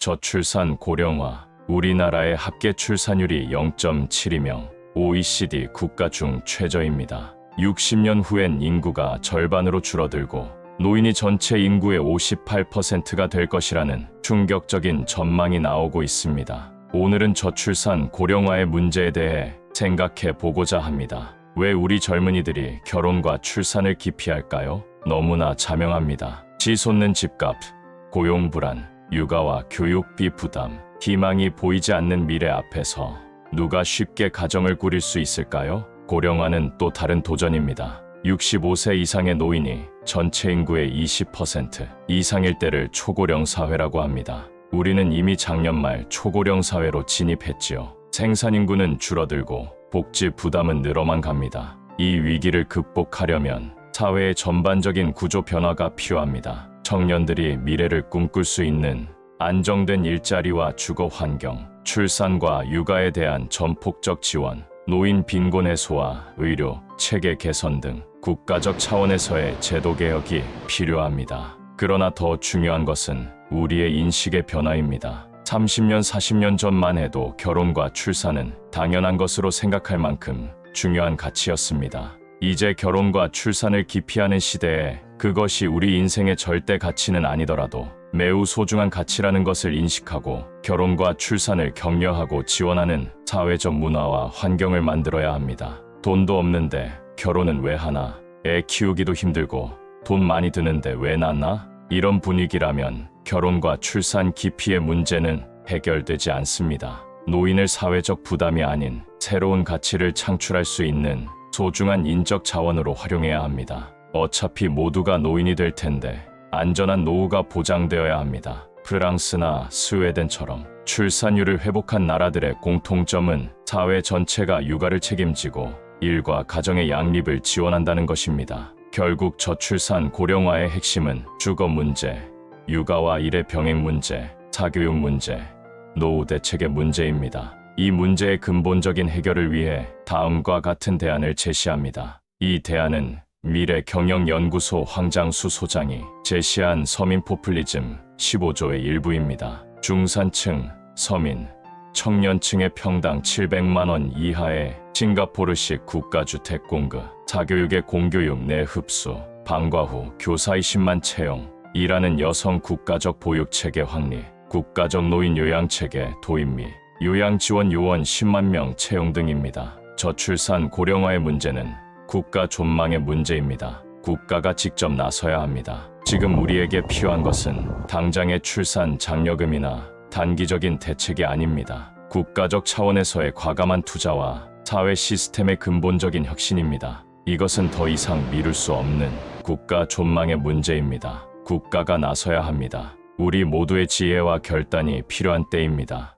저출산 고령화, 우리나라의 합계 출산율이 0.72명, OECD 국가 중 최저입니다. 60년 후엔 인구가 절반으로 줄어들고 노인이 전체 인구의 58%가 될 것이라는 충격적인 전망이 나오고 있습니다. 오늘은 저출산 고령화의 문제에 대해 생각해 보고자 합니다. 왜 우리 젊은이들이 결혼과 출산을 기피할까요? 너무나 자명합니다. 치솟는 집값, 고용 불안, 육아와 교육비 부담, 희망이 보이지 않는 미래 앞에서 누가 쉽게 가정을 꾸릴 수 있을까요? 고령화는 또 다른 도전입니다. 65세 이상의 노인이 전체 인구의 20% 이상일 때를 초고령 사회라고 합니다. 우리는 이미 작년 말 초고령 사회로 진입했지요. 생산 인구는 줄어들고 복지 부담은 늘어만 갑니다. 이 위기를 극복하려면 사회의 전반적인 구조 변화가 필요합니다. 청년들이 미래를 꿈꿀 수 있는 안정된 일자리와 주거 환경, 출산과 육아에 대한 전폭적 지원, 노인 빈곤 해소와 의료, 체계 개선 등 국가적 차원에서의 제도 개혁이 필요합니다. 그러나 더 중요한 것은 우리의 인식의 변화입니다. 30년, 40년 전만 해도 결혼과 출산은 당연한 것으로 생각할 만큼 중요한 가치였습니다. 이제 결혼과 출산을 기피하는 시대에 그것이 우리 인생의 절대 가치는 아니더라도 매우 소중한 가치라는 것을 인식하고 결혼과 출산을 격려하고 지원하는 사회적 문화와 환경을 만들어야 합니다. 돈도 없는데 결혼은 왜 하나? 애 키우기도 힘들고 돈 많이 드는데 왜 낳나? 이런 분위기라면 결혼과 출산 기피의 문제는 해결되지 않습니다. 노인을 사회적 부담이 아닌 새로운 가치를 창출할 수 있는 소중한 인적 자원으로 활용해야 합니다. 어차피 모두가 노인이 될 텐데 안전한 노후가 보장되어야 합니다. 프랑스나 스웨덴처럼 출산율을 회복한 나라들의 공통점은 사회 전체가 육아를 책임지고 일과 가정의 양립을 지원한다는 것입니다. 결국 저출산 고령화의 핵심은 주거 문제, 육아와 일의 병행 문제, 사교육 문제, 노후 대책의 문제입니다. 이 문제의 근본적인 해결을 위해 다음과 같은 대안을 제시합니다. 이 대안은 미래 경영연구소 황장수 소장이 제시한 서민 포퓰리즘 15조의 일부입니다. 중산층, 서민, 청년층의 평당 700만 원 이하의 싱가포르식 국가주택 공급, 사교육의 공교육 내 흡수, 방과 후 교사 20만 채용, 일하는 여성 국가적 보육체계 확립, 국가적 노인 요양체계 도입 및 요양지원 요원 10만 명 채용 등입니다. 저출산 고령화의 문제는 국가 존망의 문제입니다. 국가가 직접 나서야 합니다. 지금 우리에게 필요한 것은 당장의 출산 장려금이나 단기적인 대책이 아닙니다. 국가적 차원에서의 과감한 투자와 사회 시스템의 근본적인 혁신입니다. 이것은 더 이상 미룰 수 없는 국가 존망의 문제입니다. 국가가 나서야 합니다. 우리 모두의 지혜와 결단이 필요한 때입니다.